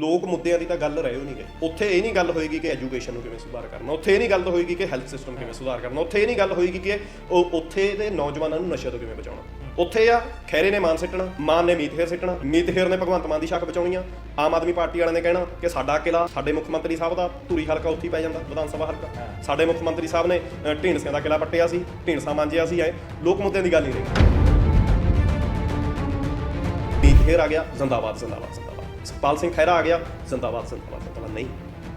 ਲੋਕ ਮੁੱਦਿਆਂ ਦੀ ਤਾਂ ਗੱਲ ਰਹੇ ਹੋ ਨਹੀਂ ਗਏ ਉੱਥੇ ਇਹ ਨਹੀਂ ਗੱਲ ਹੋਏਗੀ ਕਿ ਐਜੂਕੇਸ਼ਨ ਨੂੰ ਕਿਵੇਂ ਸੁਧਾਰ ਕਰਨਾ। ਉੱਥੇ ਇਹ ਨਹੀਂ ਗੱਲ ਹੋਏਗੀ ਕਿ ਹੈਲਥ ਸਿਸਟਮ ਕਿਵੇਂ ਸੁਧਾਰ ਕਰਨਾ। ਉੱਥੇ ਇਹ ਨਹੀਂ ਗੱਲ ਹੋਏਗੀ ਕਿ ਉਹ ਉੱਥੇ ਦੇ ਨੌਜਵਾਨਾਂ ਨੂੰ ਨਸ਼ੇ ਤੋਂ ਕਿਵੇਂ ਬਚਾਉਣਾ। ਉੱਥੇ ਆ ਖੈਰੇ ਨੇ ਮਾਨ ਸਿੱਟਣਾ ਮਾਨ ਨੇ ਮੀਤ ਹੇਰ ਸਿੱਟਣਾ। ਮੀਤ ਹੇਰ ਨੇ ਭਗਵੰਤ ਮਾਨ ਦੀ ਸ਼ੱਕ ਬਚਾਉਣੀ ਆ ਆਮ ਆਦਮੀ ਪਾਰਟੀ ਵਾਲਿਆਂ ਨੇ ਕਹਿਣਾ ਕਿ ਸਾਡਾ ਕਿਲਾ ਸਾਡੇ ਮੁੱਖ ਮੰਤਰੀ ਸਾਹਿਬ ਦਾ ਧੂਰੀ ਹਲਕਾ ਉੱਥੇ ਪੈ ਜਾਂਦਾ ਵਿਧਾਨ ਸਭਾ ਹਲਕਾ। ਸਾਡੇ ਮੁੱਖ ਮੰਤਰੀ ਸਾਹਿਬ ਨੇ ਢੀਂਡਸਿਆਂ ਦਾ ਕਿਲਾ ਪੱਟਿਆ ਸੀ ਢੀਂਡਸਾ ਮਾਂਜਿਆ ਸੀ ਐ ਲੋਕ ਮੁੱਦਿਆਂ ਦੀ ਗੱਲ ਨਹੀਂ। ਰਹੀ ਮੀਤ ਹੇਰ ਆ ਗਿਆ ਜ਼ਿੰਦਾਬਾਦ ਜ਼ਿੰਦਾਬਾਦ ਜ਼ਿੰਦਾਬਾਦ। ਸੁਖਪਾਲ ਸਿੰਘ ਖਹਿਰਾ ਆ ਗਿਆ, ਜ਼ਿੰਦਾਬਾਦ ਜ਼ਿੰਦਾਬਾਦ ਜ਼ਿੰਦਾਬਾਦ ਨਹੀਂ,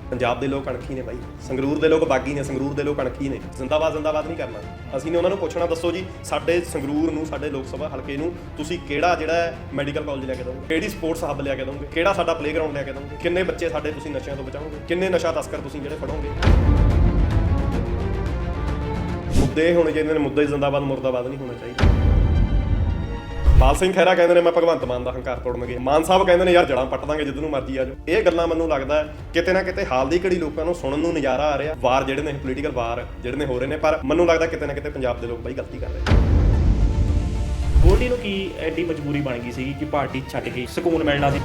ਪੰਜਾਬ ਦੇ ਲੋਕ ਅਣਖੀ ਨੇ ਬਾਈ, ਸੰਗਰੂਰ ਦੇ ਲੋਕ ਬਾਗੀ ਨੇ, ਸੰਗਰੂਰ ਦੇ ਲੋਕ ਅਣਖੀ ਨੇ। ਜ਼ਿੰਦਾਬਾਦ ਜ਼ਿੰਦਾਬਾਦ ਨਹੀਂ ਕਰਨਾ। ਅਸੀਂ ਨੇ ਉਹਨਾਂ ਨੂੰ ਪੁੱਛਣਾ, ਦੱਸੋ ਜੀ, ਸਾਡੇ ਸੰਗਰੂਰ ਨੂੰ, ਸਾਡੇ ਲੋਕ ਸਭਾ ਹਲਕੇ ਨੂੰ ਤੁਸੀਂ ਕਿਹੜਾ ਜਿਹੜਾ ਮੈਡੀਕਲ ਕਾਲਜ ਲਿਆ ਕੇ ਦੋਗੇ? ਕਿਹੜੀ ਸਪੋਰਟਸ ਹੱਬ ਲਿਆ ਕੇ ਦੋਗੇ? ਕਿਹੜਾ ਸਾਡਾ ਪਲੇਗਰਾਉਂਡ ਲਿਆ ਕੇ ਦੋਗੇ? ਕਿੰਨੇ ਬੱਚੇ ਸਾਡੇ ਤੁਸੀਂ ਨਸ਼ਿਆਂ ਤੋਂ ਬਚਾਓਗੇ? ਕਿੰਨੇ ਨਸ਼ਾ ਤਸਕਰ ਤੁਸੀਂ ਜਿਹੜੇ ਫੜੋਗੇ? ਮੁੱਦੇ ਹੋਣੇ ਚਾਹੀਦੇ ਨੇ ਮੁੱਦੇ, ਜ਼ਿੰਦਾਬਾਦ, ਮੁਰਦਾਬਾਦ ਨਹੀਂ ਹੋਣਾ ਚਾਹੀਦਾ। ਪਾਲ ਸਿੰਘ ਖਹਿਰਾ ਕਹਿੰਦੇ ਨੇ ਮੈਂ ਭਗਵੰਤ ਮਾਨ ਦਾ ਹੰਕਾਰ ਤੋੜਨਗੇ। ਮਾਨ ਸਾਹਿਬ ਕਹਿੰਦੇ ਨੇ ਯਾਰ ਜੜਾਂ ਪੱਟ ਦਾਂਗੇ ਜਿੱਦ ਨੂੰ ਮਰਜ਼ੀ ਆ ਜਾਓ। ਇਹ ਗੱਲਾਂ ਮੈਨੂੰ ਲੱਗਦਾ ਕਿਤੇ ਨਾ ਕਿਤੇ ਹਾਲ ਦੀ ਘੜੀ ਲੋਕਾਂ ਨੂੰ ਸੁਣਨ ਨੂੰ ਨਜ਼ਾਰਾ ਆ ਰਿਹਾ। ਵਾਰ ਜਿਹੜੇ ਨੇ ਪੋਲੀਟੀਕਲ ਵਾਰ ਜਿਹੜੇ ਨੇ ਹੋ ਰਹੇ ਨੇ ਪਰ ਮੈਨੂੰ ਲੱਗਦਾ ਕਿਤੇ ਨਾ ਕਿਤੇ ਪੰਜਾਬ ਦੇ ਲੋਕ ਬਈ ਗਲਤੀ ਕਰ ਰਹੇ ਗੋਲਡੀ ਨੂੰ ਕੀ ਐਡੀ ਮਜਬੂਰੀ ਬਣ ਗਈ ਸੀ ਕਿ ਪਾਰਟੀ ਛੱਡ ਕੇ ਸਕੂਨ ਮਿਲਣਾ ਸੀ?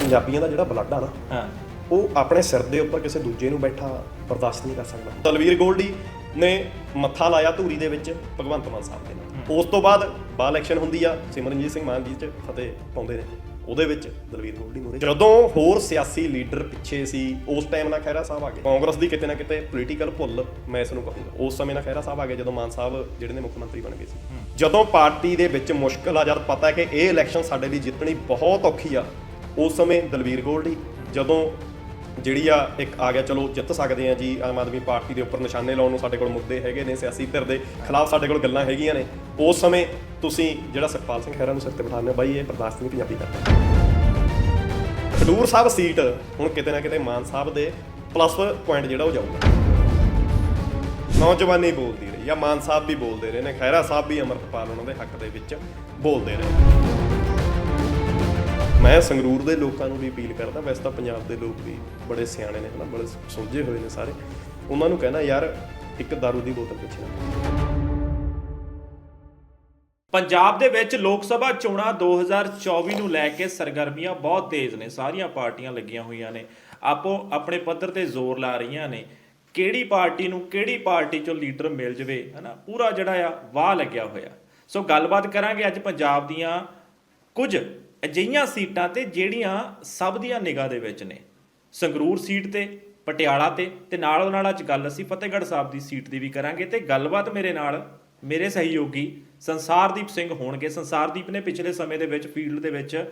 ਪੰਜਾਬੀਆਂ ਦਾ ਜਿਹੜਾ ਬਲੱਡ ਆ ਨਾ ਹਾਂ। ਉਹ ਆਪਣੇ ਸਿਰ ਦੇ ਉੱਪਰ ਕਿਸੇ ਦੂਜੇ ਨੂੰ ਬੈਠਾ ਬਰਦਾਸ਼ਤ ਨਹੀਂ ਕਰ ਸਕਦਾ। ਤਲਵੀਰ ਗੋਲਡੀ ਨੇ ਮੱਥਾ ਲਾਇਆ ਧੂਰੀ ਦੇ ਵਿੱਚ ਭਗਵੰਤ ਮਾਨ ਸਾਹਿਬ ਦੇ ਨਾਲ। ਉਸ ਤੋਂ ਬਾਅਦ ਬਾ ਇਲੈਕਸ਼ਨ ਹੁੰਦੀ ਆ ਸਿਮਰਨਜੀਤ ਸਿੰਘ ਮਾਨ ਜੀ ਚ ਫਤਿਹ ਪਾਉਂਦੇ ਨੇ। ਉਹਦੇ ਵਿੱਚ ਦਲਵੀਰ ਗੋਲਡੀ ਮੂਰੇ। ਜਦੋਂ ਹੋਰ ਸਿਆਸੀ ਲੀਡਰ ਪਿੱਛੇ ਸੀ ਉਸ ਟਾਈਮ ਨਾਲ ਖਹਿਰਾ ਸਾਹਿਬ ਆ ਗਏ। ਕਾਂਗਰਸ ਦੀ ਕਿਤੇ ਨਾ ਕਿਤੇ ਪੋਲੀਟੀਕਲ ਭੁੱਲ ਮੈਂ ਇਸ ਨੂੰ ਕਹੂੰਗਾ। ਉਸ ਸਮੇਂ ਨਾਲ ਖਹਿਰਾ ਸਾਹਿਬ ਆ ਗਏ ਜਦੋਂ ਮਾਨ ਸਾਹਿਬ ਜਿਹੜੇ ਨੇ ਮੁੱਖ ਮੰਤਰੀ ਬਣ ਗਏ ਸੀ। ਜਦੋਂ ਪਾਰਟੀ ਦੇ ਵਿੱਚ ਮੁਸ਼ਕਲ ਆ ਜਦ ਪਤਾ ਹੈ ਕਿ ਇਹ ਇਲੈਕਸ਼ਨ ਸਾਡੇ ਲਈ ਜਿੱਤਣੀ ਬਹੁਤ ਔਖੀ ਆ ਉਸ ਸਮੇਂ ਦਲਵੀਰ ਗੋਲਡੀ ਜਦੋਂ ਜਿਹੜੀ ਆ ਇੱਕ ਆ ਗਿਆ, ਚਲੋ ਜਿੱਤ ਸਕਦੇ ਆ ਜੀ, ਆਮ ਆਦਮੀ ਪਾਰਟੀ ਦੇ ਉੱਪਰ ਨਿਸ਼ਾਨੇ ਲਾਉਣ ਨੂੰ ਸਾਡੇ ਕੋਲ ਮੁੱਦੇ ਹੈਗੇ ਨੇ, ਸਿਆਸੀ ਧਿਰ ਦੇ ਖਿਲਾਫ ਸਾਡੇ ਕੋਲ ਗੱਲਾਂ ਹੈਗੀਆਂ ਨੇ। ਉਸ ਸਮੇਂ ਤੁਸੀਂ ਜਿਹੜਾ ਸੁਖਪਾਲ ਸਿੰਘ ਖਹਿਰਾ ਨੂੰ ਸਿਰ ਤੇ ਬਿਠਾਉਂਦੇ ਹੋ ਬਾਈ, ਇਹ ਬਰਦਾਸ਼ਤ ਨਹੀਂ ਪੰਜਾਬੀ ਕਰਦਾ। ਖਡੂਰ ਸਾਹਿਬ ਸੀਟ ਹੁਣ ਕਿਤੇ ਨਾ ਕਿਤੇ ਮਾਨ ਸਾਹਿਬ ਦੇ ਪਲੱਸ ਪੁਆਇੰਟ ਜਿਹੜਾ ਉਹ ਜਾਊਗਾ। ਨੌਜਵਾਨੀ ਬੋਲਦੀ ਰਹੀ ਜਾਂ ਮਾਨ ਸਾਹਿਬ ਵੀ ਬੋਲਦੇ ਰਹੇ ਨੇ, ਖਹਿਰਾ ਸਾਹਿਬ ਵੀ ਅਮਰਤਪਾਲ ਉਹਨਾਂ ਦੇ ਹੱਕ ਦੇ ਵਿੱਚ ਬੋਲਦੇ ਰਹੇ। ਮੈਂ ਸੰਗਰੂਰ ਦੇ ਲੋਕਾਂ ਨੂੰ ਵੀ ਅਪੀਲ ਕਰਦਾ, ਵੈਸੇ ਤਾਂ ਪੰਜਾਬ ਦੇ ਲੋਕ ਵੀ ਬੜੇ ਸਿਆਣੇ ਨੇ ਹਨਾ, ਬੜੇ ਸੁਲਝੇ ਹੋਏ ਨੇ ਸਾਰੇ। ਉਹਨਾਂ ਨੂੰ ਕਹਿਣਾ, ਯਾਰ, ਇੱਕ दारू ਦੀ ਬੋਤਲ ਪਿੱਛੇ ਨਾ ਪੰਜਾਬ ਦੇ ਵਿੱਚ ਲੋਕ ਸਭਾ ਚੋਣਾਂ 2024 ਨੂੰ ਲੈ ਕੇ ਸਰਗਰਮੀਆਂ ਬਹੁਤ ਤੇਜ਼ ਨੇ, ਸਾਰੀਆਂ ਪਾਰਟੀਆਂ ਲੱਗੀਆਂ ਹੋਈਆਂ ਨੇ। ਆਪੋ ਆਪਣੇ ਪੱਧਰ ਤੇ ਜ਼ੋਰ ਲਾ ਰਹੀਆਂ ਨੇ, ਕਿਹੜੀ ਪਾਰਟੀ ਨੂੰ ਕਿਹੜੀ ਪਾਰਟੀ ਚੋਂ ਲੀਡਰ ਮਿਲ ਜਵੇ, ਹਨਾ? ਪੂਰਾ ਜਿਹੜਾ ਆ ਵਾਹ ਲੱਗਿਆ ਹੋਇਆ। ਸੋ ਗੱਲਬਾਤ ਕਰਾਂਗੇ ਅੱਜ ਪੰਜਾਬ ਦੀਆਂ ਕੁਝ ਅਜਿਹੀਆਂ ਸੀਟਾਂ ਤੇ ਜਿਹੜੀਆਂ ਸਭ ਦੀਆਂ ਨਿਗਾਹ ਦੇ ਵਿੱਚ ਨੇ। ਸੰਗਰੂਰ ਸੀਟ ਤੇ ਪਟਿਆਲਾ ਤੇ ਤੇ ਨਾਲੋਂ ਨਾਲ ਅੱਜ ਗੱਲ ਅਸੀਂ ਫਤਿਹਗੜ੍ਹ ਸਾਹਿਬ ਦੀ ਸੀਟ ਦੀ ਵੀ ਕਰਾਂਗੇ ਤੇ ਗੱਲਬਾਤ ਮੇਰੇ ਨਾਲ ਮੇਰੇ ਸਹਿਯੋਗੀ ਸੰਸਾਰਦੀਪ ਸਿੰਘ ਹੋਣਗੇ। ਸੰਸਾਰਦੀਪ ਨੇ ਪਿਛਲੇ ਸਮੇਂ ਦੇ ਵਿੱਚ ਫੀਲਡ ਦੇ ਵਿੱਚ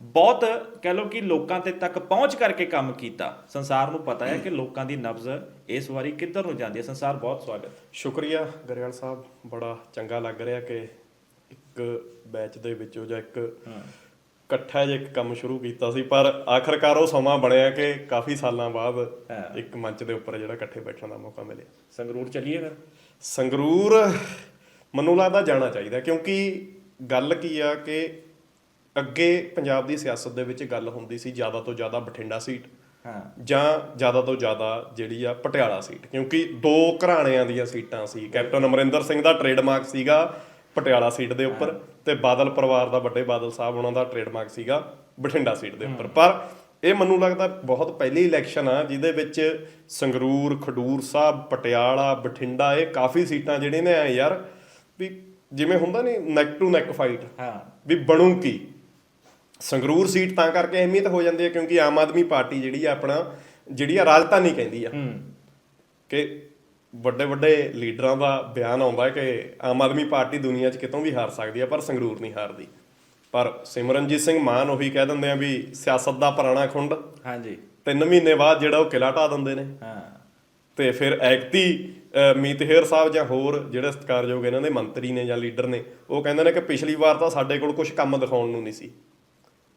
ਬਹੁਤ ਕਹਿ ਲਓ ਕਿ ਲੋਕਾਂ ਤੇ ਤੱਕ ਪਹੁੰਚ ਕਰਕੇ ਕੰਮ ਕੀਤਾ। ਸੰਸਾਰ ਨੂੰ ਪਤਾ ਹੈ ਕਿ ਲੋਕਾਂ ਦੀ ਨਬਜ਼ ਇਸ ਵਾਰੀ ਕਿੱਧਰ ਨੂੰ ਜਾਂਦੀ ਹੈ। ਸੰਸਾਰ ਬਹੁਤ ਸਵਾਗਤ। ਸ਼ੁਕਰੀਆ ਗਰੇਵਾਲ ਸਾਹਿਬ। ਬੜਾ ਚੰਗਾ ਲੱਗ ਰਿਹਾ ਕਿ ਇੱਕ ਬੈਚ ਦੇ ਵਿੱਚੋਂ ਜਾਂ ਇੱਕ ਇਕੱਠਾ ਜਿਹਾ ਇੱਕ ਕੰਮ ਸ਼ੁਰੂ ਕੀਤਾ ਸੀ ਪਰ ਆਖਰਕਾਰ ਉਹ ਸਮਾਂ ਬਣਿਆ ਕਿ ਕਾਫੀ ਸਾਲਾਂ ਬਾਅਦ। ਇੱਕ ਮੰਚ ਦੇ ਉੱਪਰ ਜਿਹੜਾ ਇਕੱਠੇ ਬੈਠਣ ਦਾ ਮੌਕਾ ਮਿਲਿਆ। ਸੰਗਰੂਰ ਚੱਲੀਏ ਫਿਰ? ਸੰਗਰੂਰ ਮੈਨੂੰ ਲੱਗਦਾ ਜਾਣਾ ਚਾਹੀਦਾ ਕਿਉਂਕਿ ਗੱਲ ਕੀ ਆ ਕਿ ਅੱਗੇ ਪੰਜਾਬ ਦੀ ਸਿਆਸਤ ਦੇ ਵਿੱਚ ਗੱਲ ਹੁੰਦੀ ਸੀ ਜ਼ਿਆਦਾ ਤੋਂ ਜ਼ਿਆਦਾ ਬਠਿੰਡਾ ਸੀਟ ਹਾਂ। ਜਾਂ ਜ਼ਿਆਦਾ ਤੋਂ ਜ਼ਿਆਦਾ ਜਿਹੜੀ ਆ ਪਟਿਆਲਾ ਸੀਟ ਕਿਉਂਕਿ ਦੋ ਘਰਾਣਿਆਂ ਦੀਆਂ ਸੀਟਾਂ ਸੀ। ਕੈਪਟਨ ਅਮਰਿੰਦਰ ਸਿੰਘ ਦਾ ਟ੍ਰੇਡਮਾਰਕ ਸੀਗਾ ਪਟਿਆਲਾ ਸੀਟ ਦੇ ਉੱਪਰ ਤੇ ਬਾਦਲ ਪਰਿਵਾਰ ਦਾ ਵੱਡੇ ਬਾਦਲ ਸਾਹਿਬ ਉਹਨਾਂ ਦਾ ਟ੍ਰੇਡਮਾਰਕ ਸੀਗਾ ਬਠਿੰਡਾ ਸੀਟ ਦੇ ਉੱਪਰ। ਪਰ ਇਹ ਮੈਨੂੰ ਲੱਗਦਾ ਬਹੁਤ ਪਹਿਲੀ ਇਲੈਕਸ਼ਨ ਆ ਜਿਹਦੇ ਵਿੱਚ ਸੰਗਰੂਰ ਖਡੂਰ ਸਾਹਿਬ ਪਟਿਆਲਾ ਬਠਿੰਡਾ ਇਹ ਕਾਫੀ ਸੀਟਾਂ ਜਿਹੜੀਆਂ ਨੇ ਆ ਯਾਰ ਵੀ ਜਿਵੇਂ ਹੁੰਦਾ ਨਹੀਂ ਨੈਕ ਟੂ ਨੈਕ ਫਾਈਟ ਹਾਂ। ਵੀ ਬਣੂ ਕੀ? ਸੰਗਰੂਰ ਸੀਟ ਤਾਂ ਕਰਕੇ ਅਹਿਮੀਅਤ ਹੋ ਜਾਂਦੀ ਹੈ ਕਿਉਂਕਿ ਆਮ ਆਦਮੀ ਪਾਰਟੀ ਜਿਹੜੀ ਆ ਆਪਣਾ ਜਿਹੜੀ ਆ ਰਾਜਧਾਨੀ ਕਹਿੰਦੀ ਆ ਹੂੰ। ਕਿ ਵੱਡੇ ਵੱਡੇ ਲੀਡਰਾਂ ਦਾ ਬਿਆਨ ਆਉਂਦਾ ਹੈ ਕਿ ਆਮ ਆਦਮੀ ਪਾਰਟੀ ਦੁਨੀਆ 'ਚ ਕਿਤੋਂ ਵੀ ਹਾਰ ਸਕਦੀ ਆ ਪਰ ਸੰਗਰੂਰ ਨਹੀਂ ਹਾਰਦੀ। ਪਰ ਸਿਮਰਨਜੀਤ ਸਿੰਘ ਮਾਨ ਉਹੀ ਕਹਿ ਦਿੰਦੇ ਆ ਵੀ ਸਿਆਸਤ ਦਾ ਪੁਰਾਣਾ ਖੁੰਡ ਹਾਂਜੀ। ਤਿੰਨ ਮਹੀਨੇ ਬਾਅਦ ਜਿਹੜਾ ਉਹ ਕਿਲਾ ਢਾ ਦਿੰਦੇ ਨੇ। ਹਾਂ। ਤੇ ਫਿਰ ਐਕਤੀ ਮੀਤ ਹੇਰ ਸਾਹਿਬ ਜਾਂ ਹੋਰ ਜਿਹੜੇ ਸਤਿਕਾਰਯੋਗ ਇਹਨਾਂ ਦੇ ਮੰਤਰੀ ਨੇ ਜਾਂ ਲੀਡਰ ਨੇ ਉਹ ਕਹਿੰਦੇ ਨੇ ਕਿ ਪਿਛਲੀ ਵਾਰ ਤਾਂ ਸਾਡੇ ਕੋਲ ਕੁਝ ਕੰਮ ਦਿਖਾਉਣ ਨੂੰ ਨਹੀਂ ਸੀ।